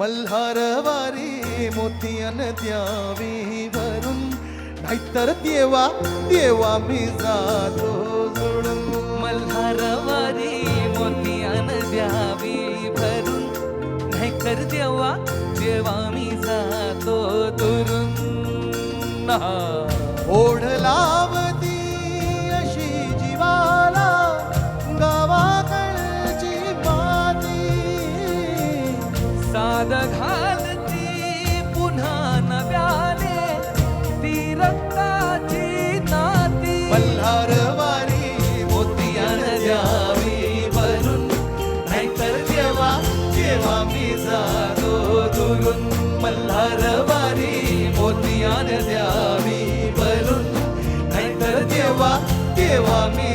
मल्हारवारी मोतियन द्यावी भरून नाहीतर देवा देवा मी जातो जुळून. मल्हारवारी मोतियान द्यावी भरून नाहीतर देवा देवा मी जातो दुरून. ओढ लावती साद घालती पुन्हा नव्याने ती रक्ताची नाती मल्हारवारी मोतियान द्यावी भरून नाहीतर देवा जेव्हा मी जातो दुरून. मल्हारवारी मोतियान द्यावी भरून नाहीतर देवा देवा मी